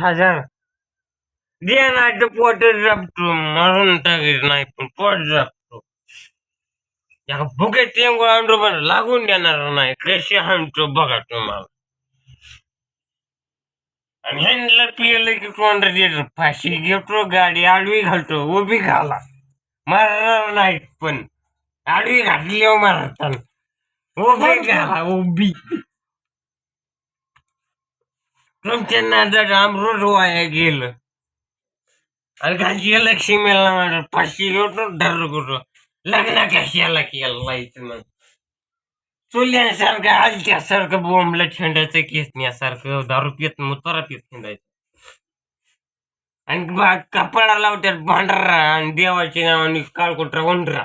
हजार दे नाही तर पोट जपतो मरून टाकीत नाही पण पोट जपतो या भुके टेंगू आणतो पण लागून देणार नाही कसे हाणतो बघा तुम्हाला आणि ह्यांना पियलं की कोण देतो फाशी घेतो गाडी आडवी घालतो उभी घाला मारणार नाही पण आडवी घातली मारताना उभी घाला उभी तुमच्या नादात अमृत वाया गेलं. आणि घालची लक्ष्मीला म्हणा फाशी घेतो धर कुठं लग्न कशाला केलं इथं मग? चुल्यासारखं हलक्यासारखं बोंबलं थंडाचं केसण्यासारखं दारू पित मुतारा पित हिंडायचं आणि बा- कपाळा लावत्यात भांडरा आणि देवाच्या नावाने काळकोटरा वंडरा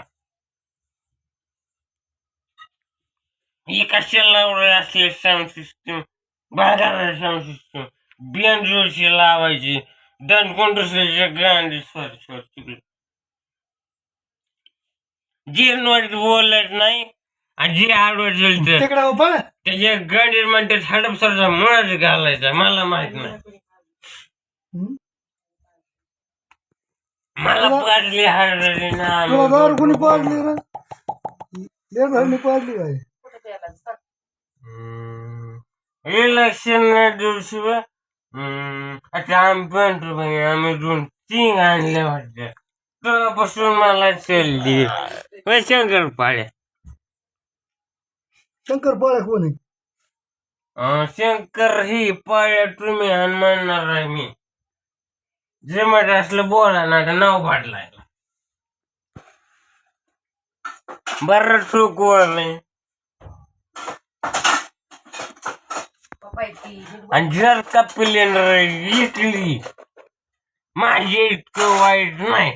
हे कशाला लावलं असले साऊंड सिस्टम? भांडारा साऊंड सिस्टम बियाणची लावायची. दन कोंडुसऱ्याच्या गांडी सॉरी सॉरी चुकलं जे नोट बोलत नाही आणि जे आडवं चलत तिकडे बघ त्याच्या हडपसरचा मुळाच घालायचा मला माहीत नाही. मला पाडली हरडली ना तुला दारू कोणी पाजली रे? ले घरनी पाजली काय इलेक्शन दिवशी आता आम्ही आम्ही दोन तीन आणले वाटते. तेव्हापासून मला चलली होय शंकर पाड्या शंकर पाळ्या कोण आहे? शंकर ही पाड्या तुम्ही आणि म्हणणार आहे मी. जे मग असलं बोला ना तर नाव पाडलाय बर चुकवलं नाही आणि जर का प्लेन इकली माझे इतकं वाईट नाही.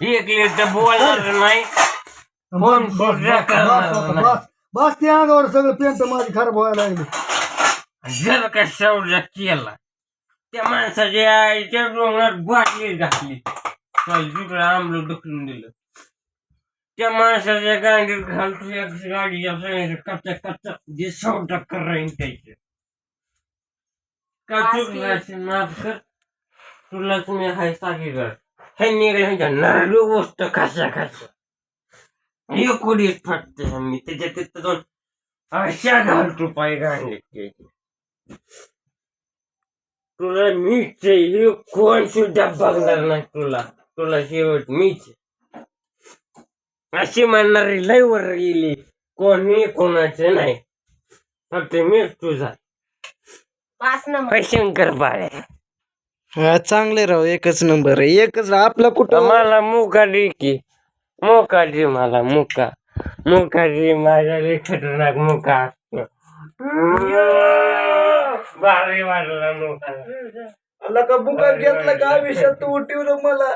एकली तर बोलणार नाही. बस सुद्धा करणार बस नाही. बस. बस ते अंगावर सगळं पेंट माझी खराब व्हायला लागली. जर का केला त्या माणसाच्या आईच्या डोंगरात बाटली घातली. तिकडे आमलं ढकलून दिलं. त्या माणसाच्या गाडीत घालतो या गाडीच्या कच्चा कच्चा जे सौदा करायन त्याचे. का चुकलं असेल माफ कर हाय हे निघाले ह्यांच्या नरडू गोष्ट कशा कशा हे कोणीच फाटते आम्ही त्याच्या तिथं दोन अशा घालतो पाय गाडीत तुला मीच हे कोण सुद्धा बघणार नाही तुला तुला शेवट मीच. अशी म्हणणारी लय वर गेली कोणी कोणाचे नाही फक्त मीच तुझा पाच नंबर. शंकर बाळ्या हा चांगले राव एकच नंबर आहे. एकच आपला कुठं? मला मुका दे की. मुका दे मला मुका. मुका दे माझ्या लय खतरनाक मुका असतो. भारी वाटला मुका आला का बुका घेतला का आयुष्यात? तू उठवलं मला.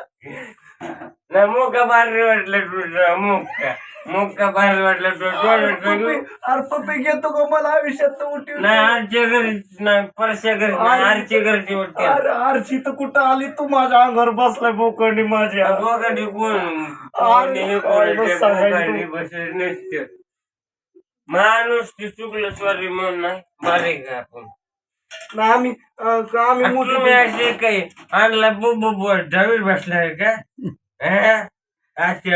नाही मुका भारी वाटलं तुझं मुका. मुका भारी वाटलं तुझं अरे पप्पी घेतो का? मला आयुष्यात उठवलं नाही आरच्या घरी नाही परश्या घरी नाही आरच्या घरची वाटते अरे आरशी तर कुठं आली? तू माझ्या अंगावर बसलाय बोकंडी माझ्या दोघांनी कोण? अरे, कोणी काय कोणी बस सांगायचं दोघांनी बसले नसते. माणूस ती चुकलं सॉरी म्हणून नाही. बारीक आहे आपण? ना आम्ही अं, आम्ही आणि तुम्ही असे काही आणला बुबू दहावीत बसलाय का? असे